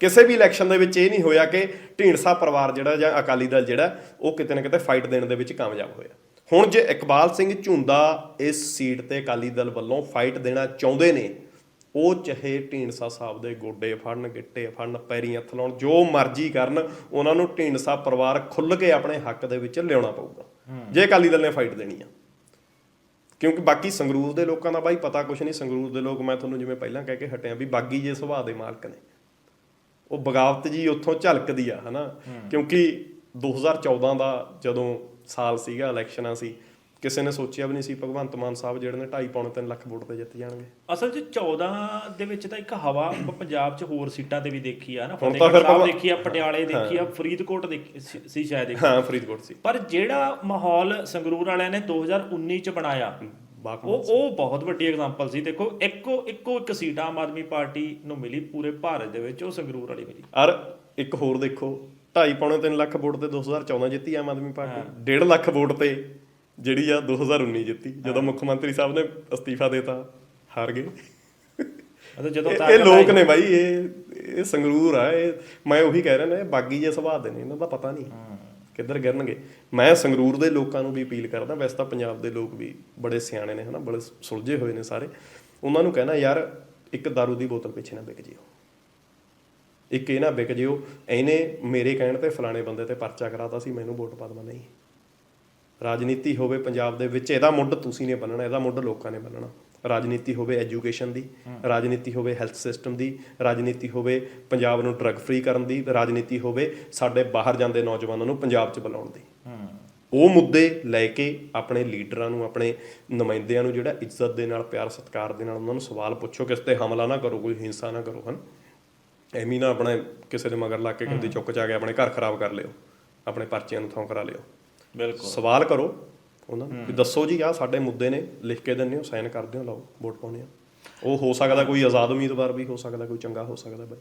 ਕਿਸੇ ਵੀ ਇਲੈਕਸ਼ਨ ਦੇ ਵਿੱਚ ਇਹ ਨਹੀਂ ਹੋਇਆ ਕਿ ਢੀਂਡਸਾ ਪਰਿਵਾਰ ਜਿਹੜਾ ਜਾਂ ਅਕਾਲੀ ਦਲ ਜਿਹੜਾ ਉਹ ਕਿਤੇ ਨਾ ਕਿਤੇ ਫਾਈਟ ਦੇਣ ਦੇ ਵਿੱਚ ਕਾਮਯਾਬ ਹੋਇਆ। ਹੁਣ ਜੇ ਇਕਬਾਲ ਸਿੰਘ ਝੁੰਦਾ ਇਸ ਸੀਟ ਤੇ ਅਕਾਲੀ ਦਲ ਵੱਲੋਂ ਫਾਈਟ ਦੇਣਾ ਚਾਹੁੰਦੇ ਨੇ ਉਹ ਚਾਹੇ ਢੀਂਡਸਾ ਸਾਹਿਬ ਦੇ ਗੋਡੇ ਫੜਨ ਗਿੱਟੇ ਫੜਨ ਪੈਰੀਂ ਹੱਥ ਲਾਉਣ ਜੋ ਮਰਜ਼ੀ ਕਰਨ ਉਹਨਾਂ ਨੂੰ ਢੀਂਡਸਾ ਪਰਿਵਾਰ ਖੁੱਲ ਕੇ ਆਪਣੇ ਹੱਕ ਦੇ ਵਿੱਚ ਲਿਆਉਣਾ ਪਊਗਾ। ਜੇ ਅਕਾਲੀ ਦਲ ਨੇ ਫਾਈਟ ਦੇਣੀ ਆ। ਕਿਉਂਕਿ ਬਾਕੀ ਸੰਗਰੂਰ ਦੇ ਲੋਕਾਂ ਦਾ ਬਾਈ ਪਤਾ ਕੁਛ ਨਹੀਂ ਸੰਗਰੂਰ ਦੇ ਲੋਕ ਮੈਂ ਤੁਹਾਨੂੰ ਜਿਵੇਂ ਪਹਿਲਾਂ ਕਹਿ ਕੇ ਹਟਿਆ ਵੀ ਬਾਗੀ ਜੇ ਸੁਭਾਅ ਦੇ ਮਾਲਕ ਨੇ। ਉਹ ਬਗਾਵਤ ਜੀ ਉੱਥੋਂ ਝਲਕਦੀ ਆ ਹਨਾ? ਕਿਉਂਕਿ 2014 ਦਾ ਜਦੋਂ ਸਾਲ ਸੀਗਾ ਇਲੈਕਸ਼ਨਾਂ ਸੀ ਕਿਸੇ ਨੇ ਸੋਚਿਆ ਵੀ ਨਹੀਂ ਸੀ ਭਗਵੰਤ ਮਾਨ ਸਾਹਿਬ ਜਿਹੜੇ ਨੇ 2.5 ਪੌਣੇ 3 ਲੱਖ ਵੋਟ ਤੇ ਜਿੱਤ ਜਾਣਗੇ। ਅਸਲ 'ਚ 14 ਦੇ ਵਿੱਚ ਤਾਂ ਇੱਕ ਹਵਾ ਪੰਜਾਬ 'ਚ ਹੋਰ ਸੀਟਾਂ ਤੇ ਵੀ ਦੇਖੀ ਆ ਨਾ ਫਤਿਹਗੜ੍ਹ ਸਾਹਿਬ ਦੇਖੀ ਆ ਪਟਿਆਲੇ ਦੇਖੀ ਆ ਫਰੀਦਕੋਟ ਦੇਖੀ ਸੀ- ਸ਼ਾਇਦ ਹਾਂ ਫਰੀਦਕੋਟ ਸੀ। ਪਰ ਜਿਹੜਾ ਮਾਹੌਲ ਸੰਗਰੂਰ ਵਾਲਿਆਂ ਨੇ 2019 ਚ ਬਣਾਇਆ ਉਹ ਉਹ ਬਹੁਤ ਵੱਡੀ ਐਗਜ਼ਾਮਪਲ ਸੀ। ਦੇਖੋ ਇੱਕੋ ਇੱਕੋ ਇੱਕ ਸੀਟ ਆਮ ਆਦਮੀ ਪਾਰਟੀ ਨੂੰ ਮਿਲੀ ਪੂਰੇ ਭਾਰਤ ਦੇ ਵਿੱਚ ਉਹ ਸੰਗਰੂਰ ਵਾਲੀ ਮਿਲੀ। ਔਰ ਇੱਕ ਹੋਰ ਦੇਖੋ 2.5 ਪੌਣੇ 3 ਲੱਖ ਵੋਟ ਤੇ 2014 ਜਿੱਤੀ ਆਮ ਆਦਮੀ ਪਾਰਟੀ। 1.5 ਲੱਖ ਵੋਟ ਤੇ ਜਿਹੜੀ ਆ 2019 ਜਿੱਤੀ। ਜਦੋਂ ਮੁੱਖ ਮੰਤਰੀ ਸਾਹਿਬ ਨੇ ਅਸਤੀਫਾ ਦੇਤਾ ਹਾਰ ਗਏ। ਮਤਲਬ ਜਦੋਂ ਤਾਕਤ ਇਹ ਲੋਕ ਨੇ ਬਾਈ ਇਹ ਇਹ ਸੰਗਰੂਰ ਆ ਇਹ ਮੈਂ ਉਹੀ ਕਹਿ ਰਿਹਾ ਨਾ ਇਹ ਬਾਗੀ ਜੇ ਸੁਭਾਅ ਦੇ ਨੇ ਇਹਨਾਂ ਦਾ ਪਤਾ ਨਹੀਂ ਕਿੱਧਰ ਗਿਰਨਗੇ। ਮੈਂ ਸੰਗਰੂਰ ਦੇ ਲੋਕਾਂ ਨੂੰ ਵੀ ਅਪੀਲ ਕਰਦਾ ਵੈਸੇ ਤਾਂ ਪੰਜਾਬ ਦੇ ਲੋਕ ਵੀ ਬੜੇ ਸਿਆਣੇ ਨੇ ਹਨਾ ਬੜੇ ਸੁਲਝੇ ਹੋਏ ਨੇ ਸਾਰੇ। ਉਹਨਾਂ ਨੂੰ ਕਹਿਣਾ ਯਾਰ ਇੱਕ ਦਾਰੂ ਦੀ ਬੋਤਲ ਪਿੱਛੇ ਨਾ ਵਿਕ ਜਿਓ। ਇੱਕ ਇਹ ਨਾ ਵਿਕ ਜਿਓ ਇਹਨੇ ਮੇਰੇ ਕਹਿਣ ਤੇ ਫਲਾਣੇ ਬੰਦੇ ਤੇ ਪਰਚਾ ਕਰਾਤਾ ਸੀ ਮੈਨੂੰ ਵੋਟ ਪਾ ਦੇਣਾ ਨਹੀਂ। ਰਾਜਨੀਤੀ ਹੋਵੇ ਪੰਜਾਬ ਦੇ ਵਿੱਚ ਇਹਦਾ ਮੁੱਢ ਤੁਸੀਂ ਨੇ ਬੰਨਣਾ ਇਹਦਾ ਮੁੱਢ ਲੋਕਾਂ ਨੇ ਬੰਨਣਾ। ਰਾਜਨੀਤੀ ਹੋਵੇ ਐਜੂਕੇਸ਼ਨ ਦੀ ਰਾਜਨੀਤੀ ਹੋਵੇ ਹੈਲਥ ਸਿਸਟਮ ਦੀ ਰਾਜਨੀਤੀ ਹੋਵੇ ਪੰਜਾਬ ਨੂੰ ਡਰੱਗ ਫ੍ਰੀ ਕਰਨ ਦੀ ਰਾਜਨੀਤੀ ਹੋਵੇ ਸਾਡੇ ਬਾਹਰ ਜਾਂਦੇ ਨੌਜਵਾਨਾਂ ਨੂੰ ਪੰਜਾਬ 'ਚ ਬੁਲਾਉਣ ਦੀ। ਉਹ ਮੁੱਦੇ ਲੈ ਕੇ ਆਪਣੇ ਲੀਡਰਾਂ ਨੂੰ ਆਪਣੇ ਨੁਮਾਇੰਦਿਆਂ ਨੂੰ ਜਿਹੜਾ ਇੱਜ਼ਤ ਦੇ ਨਾਲ ਪਿਆਰ ਸਤਿਕਾਰ ਦੇ ਨਾਲ ਉਹਨਾਂ ਨੂੰ ਸਵਾਲ ਪੁੱਛੋ ਕਿਸ ਤੇ ਹਮਲਾ ਨਾ ਕਰੋ ਕੋਈ ਹਿੰਸਾ ਨਾ ਕਰੋ ਹਨ। ਐਵੇਂ ਨਾ ਆਪਣੇ ਕਿਸੇ ਦੇ ਮਗਰ ਲੱਗ ਕੇ ਕਿਤੇ ਚੁੱਕ ਚਾ ਕੇ ਆਪਣੇ ਘਰ ਖਰਾਬ ਕਰ ਲਿਓ ਆਪਣੇ ਪਰਚਿਆਂ ਨੂੰ ਥੋਂ ਕਰਾ ਲਿਓ। ਬਿਲਕੁਲ। ਸਵਾਲ ਕਰੋ ਉਹਨਾਂ ਨੂੰ ਵੀ ਦੱਸੋ ਜੀ, ਆਹ ਸਾਡੇ ਮੁੱਦੇ ਨੇ, ਲਿਖ ਕੇ ਦਿੰਦੇ ਹੋ, ਸਾਈਨ ਕਰਦੇ ਹੋ ਲਓ, ਵੋਟ ਪਾਉਣੇ ਆ ਉਹ ਹੋ ਸਕਦਾ ਕੋਈ ਆਜ਼ਾਦ ਉਮੀਦਵਾਰ ਵੀ ਹੋ ਸਕਦਾ, ਕੋਈ ਚੰਗਾ ਹੋ ਸਕਦਾ ਬਾਈ।